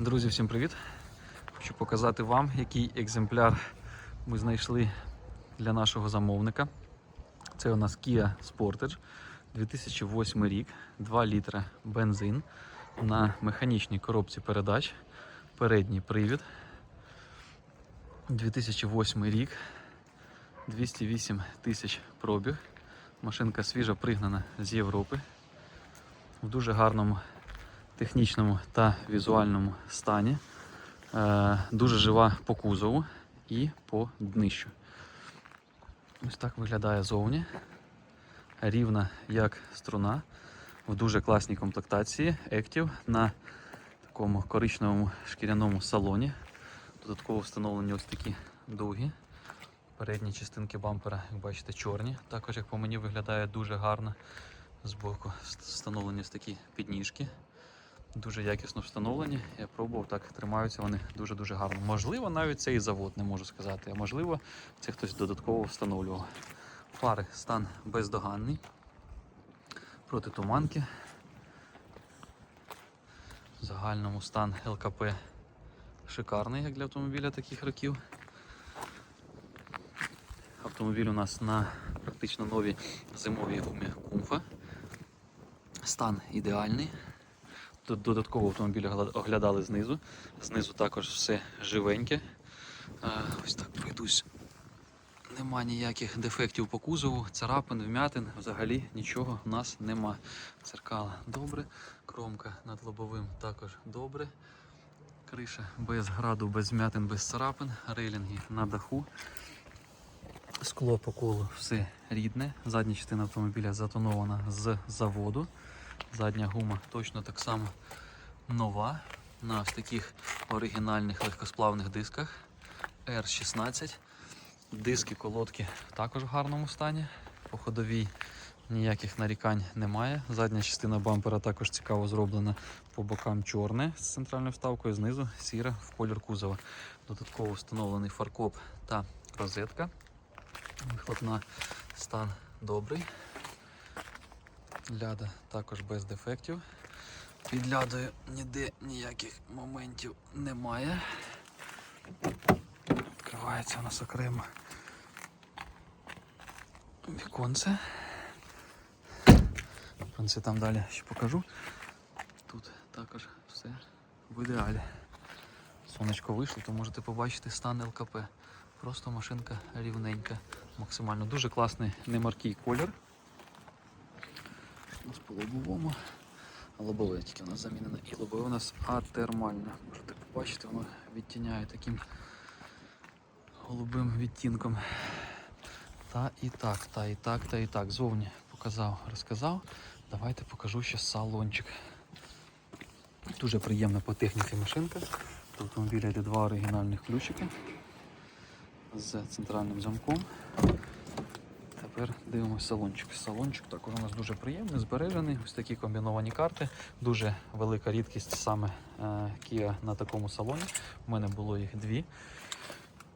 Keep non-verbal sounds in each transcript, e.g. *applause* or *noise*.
Друзі, всім привіт! Хочу показати вам, який екземпляр ми знайшли для нашого замовника. Це у нас Kia Sportage 2008 рік, 2 літра бензин на механічній коробці передач, передній привід. 2008 рік, 208 тисяч пробіг. Машинка свіжа пригнана з Європи в дуже гарному технічному та візуальному стані. Е, Дуже жива по кузову і по днищу. Ось так виглядає зовні. Рівна як струна. В дуже класній комплектації Active на такому коричневому шкіряному салоні. Додатково встановлені ось такі довгі. Передні частинки бампера, як бачите, чорні. Також, як по мені, виглядає дуже гарно. Збоку встановлені ось такі підніжки. Дуже якісно встановлені. Я пробував, так тримаються вони дуже-дуже гарно. Можливо, навіть це і завод, не можу сказати. А можливо, це хтось додатково встановлював. Фари стан бездоганний. Проти туманки. В загальному стан ЛКП шикарний, як для автомобіля таких років. Автомобіль у нас на практично новій зимовій гумі Кумфа. Стан ідеальний. Додатково автомобіль оглядали знизу. Знизу також все живеньке. Е, Ось так пройдусь. Нема ніяких дефектів по кузову, царапин, вмятин, взагалі нічого в нас нема. Церкала добре, кромка над лобовим також добре. Криша без граду, без вмятин, без царапин, рейлінги на даху. Скло по колу все рідне. Задня частина автомобіля затонована з заводу. Задня гума точно так само нова. На ось таких оригінальних легкосплавних дисках R16. Диски, колодки також в гарному стані. По ходовій ніяких нарікань немає. Задня частина бампера також цікаво зроблена по бокам чорне з центральною вставкою, знизу сіра в колір кузова. Додатково встановлений фаркоп та розетка. Вихлопна стан добрий. Ляда також без дефектів. Під лядою ніде ніяких моментів немає. Відкривається у нас окремо віконце. Віконце там далі ще покажу. Тут також все в ідеалі. Сонечко вийшло, то можете побачити стан ЛКП. Просто машинка рівненька, максимально. Дуже класний немаркий колір. У нас по лобовому. Лобове тільки у нас замінено. І лобове у нас атермальне. Можете побачити, воно відтіняє таким голубим відтінком. Та і так, та і так, та і так. Зовні показав, розказав. Давайте покажу ще салончик. Дуже приємна по техніці машинка. В автомобіля йде два оригінальних ключики з центральним замком. Тепер дивимося салончик. Салончик також у нас дуже приємний, збережений. Ось такі комбіновані карти. Дуже велика рідкість саме е, Kia на такому салоні. У мене було їх дві.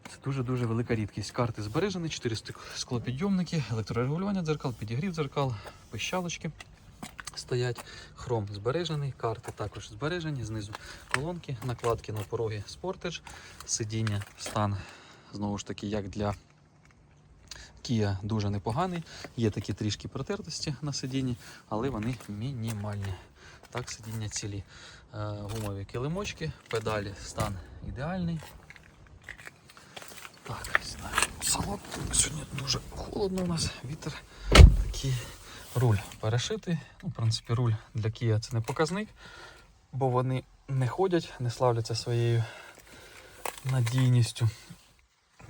Це дуже-дуже велика рідкість. Карти збережені, 4 склопідйомники, електрорегулювання дзеркал, підігрів дзеркал, пищалочки стоять. Хром збережений, карти також збережені. Знизу колонки, накладки на пороги Sportage, сидіння, стан знову ж таки, як для Kia дуже непоганий. Є такі трішки протертості на сидінні, але вони мінімальні. Так, сидіння цілі. Е, Гумові килимочки, педалі, стан ідеальний. Так, салон. Сьогодні дуже холодно у нас, вітер такий. Руль перешитий. Ну, в принципі, руль для Kia це не показник, бо вони не ходять, не славляться своєю надійністю.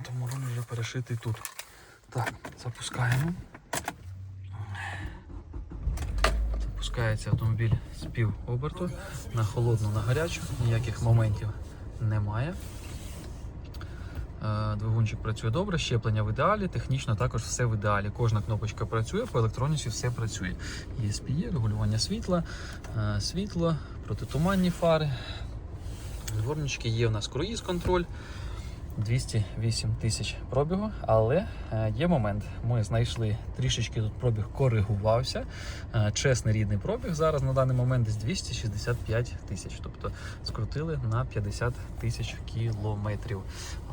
Тому руль вже перешитий тут. Так, запускаємо. Запускається автомобіль з пів оберту. На холодну, на гарячу, ніяких моментів немає. Е, Двигунчик працює добре, щеплення в ідеалі, технічно також все в ідеалі. Кожна кнопочка працює, по електроніці все працює. ESP, регулювання світла, е, світло, протитуманні фари. Дворнички є у нас круїз контроль. 208 тисяч пробігу, але е, є момент. Ми знайшли трішечки тут пробіг коригувався. Е, Чесний рідний пробіг зараз на даний момент десь 265 тисяч, тобто скрутили на 50 тисяч кілометрів.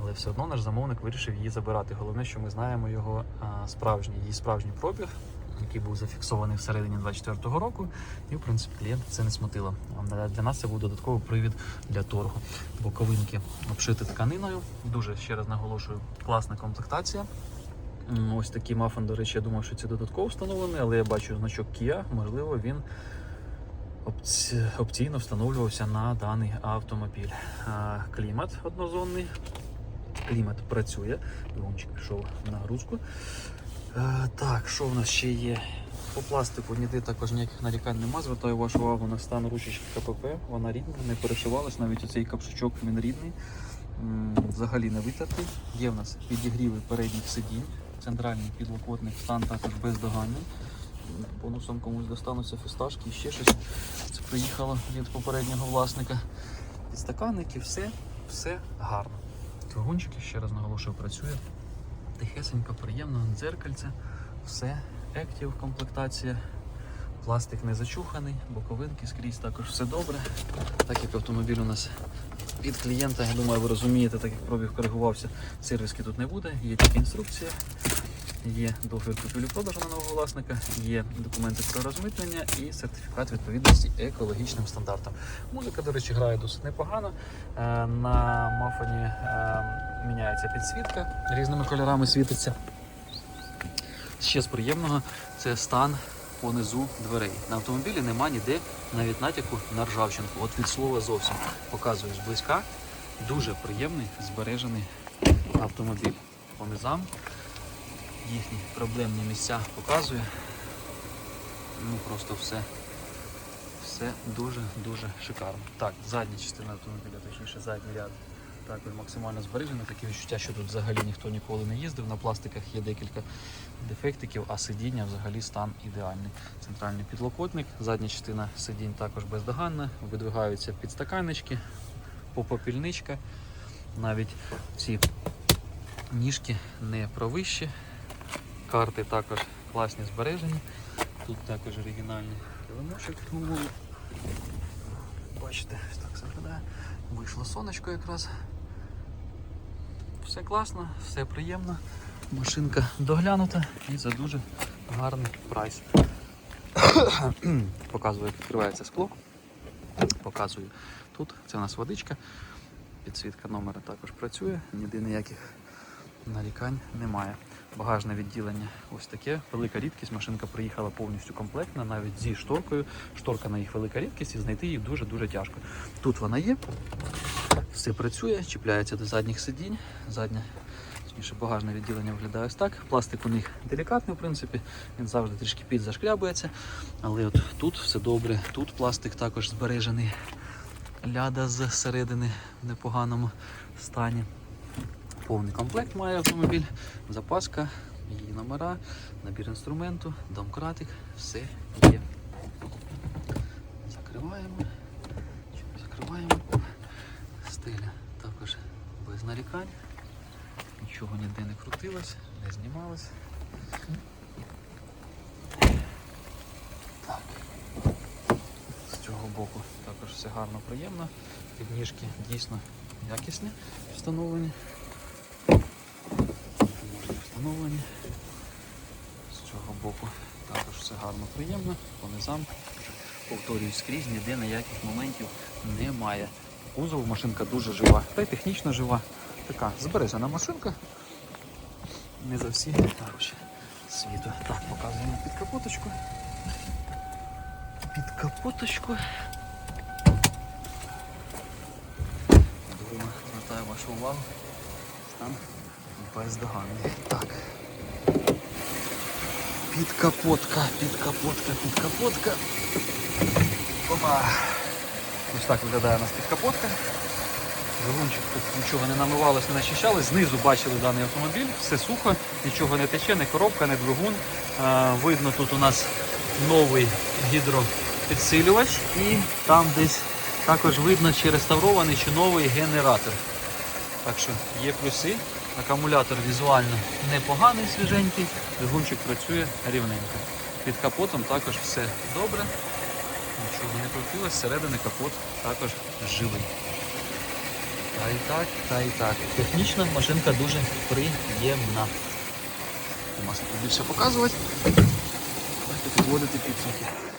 Але все одно наш замовник вирішив її забирати. Головне, що ми знаємо його справжній, її справжній пробіг, який був зафіксований всередині 24-го року. І в принципі клієнт це не смутило. Для нас це був додатковий привід для торгу. Боковинки обшиті тканиною. Дуже ще раз наголошую, класна комплектація. Ось такий мафон, до речі, я думав, що це додатково встановлений, але я бачу значок Kia, можливо, він опційно встановлювався на даний автомобіль. Клімат однозонний. Клімат працює. Двигунчик пішов в нагрузку. Е, так, що в нас ще є? По пластику ніде також ніяких нарікань нема. Звертаю вашу увагу на стан ручечки КПП. Вона рідна, не перешивалась, навіть оцей капшучок він рідний. Взагалі не витертий. Є в нас підігріви передніх сидінь. Центральний підлокотник стан також бездоганний. Бонусом комусь достануться фісташки і ще щось. Це приїхало від попереднього власника. Підстаканники, все, все гарно. Двигунчики, ще раз наголошую, працює. Тихесенько, приємно, дзеркальце, все, ектів комплектація. Пластик не зачуханий, боковинки скрізь також все добре. Так як автомобіль у нас під клієнта, я думаю, ви розумієте, так як пробіг коригувався, сервіски тут не буде, є тільки інструкція, є договір купівлі-продажу на нового власника, є документи про розмитнення і сертифікат відповідності екологічним стандартам. Музика, до речі, грає досить непогано. Е, На мафоні е, міняється підсвітка, різними кольорами світиться. Ще з приємного це стан понизу дверей. На автомобілі нема ніде навіть натяку на ржавчинку. От від слова зовсім показую зблизька. Дуже приємний збережений автомобіль. По низам їхні проблемні місця показує. Ну просто все. Все дуже-дуже шикарно. Так, задня частина автомобіля, точніше задній ряд також максимально збережений. Таке відчуття, що тут взагалі ніхто ніколи не їздив. На пластиках є декілька дефектиків, а сидіння взагалі стан ідеальний. Центральний підлокотник, задня частина сидінь також бездоганна, видвигаються підстаканнички, попопільничка. Навіть ці ніжки не провищі. Карти також класні збережені. Тут також оригінальний килимочок. Бачите, так все виглядає. Вийшло сонечко якраз. Все класно, все приємно. Машинка доглянута і за дуже гарний прайс. *coughs* Показую, як відкривається скло. Показую тут. Це у нас водичка. Підсвітка номера також працює, ніде ніяких нарікань немає. Багажне відділення ось таке. Велика рідкість. Машинка приїхала повністю комплектна, навіть зі шторкою. Шторка на їх велика рідкість і знайти її дуже-дуже тяжко. Тут вона є, все працює, чіпляється до задніх сидінь. Заднє, точніше, багажне відділення виглядає ось так. Пластик у них делікатний, в принципі, він завжди трішки підзашкрябується. Але от тут все добре, тут пластик також збережений. Ляда зсередини в непоганому стані. Повний комплект має автомобіль, запаска, її номера, набір інструменту, домкратик, все є. Закриваємо. Закриваємо. Стеля також без нарікань. Нічого ніде не крутилось, не знімалось. Так. З цього боку також все гарно, приємно. Підніжки дійсно якісні встановлені. Можна. З цього боку також все гарно, приємно. По низам, повторюю, скрізь ніде ніяких моментів немає. По кузову машинка дуже жива, та й технічно жива. Така збережена машинка. Не за всі гроші світу. Так, показуємо під капоточку. Під капоточку. Думаю, звертаю вашу увагу. Стан бездоганний. Так. Підкапотка, підкапотка, підкапотка. Опа. Ось так виглядає у нас підкапотка. Двигунчик тут нічого не намивалось, не начищалось. Знизу бачили даний автомобіль, все сухо, нічого не тече, не коробка, не двигун. Е, видно, тут у нас новий гідропідсилювач і там десь також видно, чи реставрований, чи новий генератор. Так що є плюси. Акумулятор візуально непоганий, свіженький, двигунчик працює рівненько. Під капотом також все добре. Нічого не крутилось, зсередини капот також живий. Та і так, та і так. Технічно машинка дуже приємна. Тут більше показувати. Давайте підводити підсумки.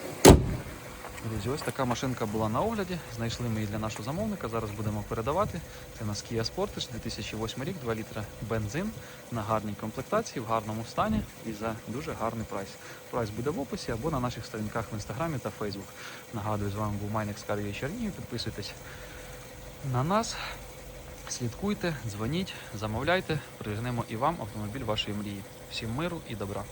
Друзі, ось така машинка була на огляді. Знайшли ми її для нашого замовника. Зараз будемо передавати. Це у нас Kia Sportage 2008 рік, 2 літра бензин на гарній комплектації, в гарному стані і за дуже гарний прайс. Прайс буде в описі або на наших сторінках в інстаграмі та Фейсбук. Нагадую, з вами був Майник Скар'є Чернігів. Підписуйтесь на нас. Слідкуйте, дзвоніть, замовляйте, пригнемо і вам автомобіль вашої мрії. Всім миру і добра.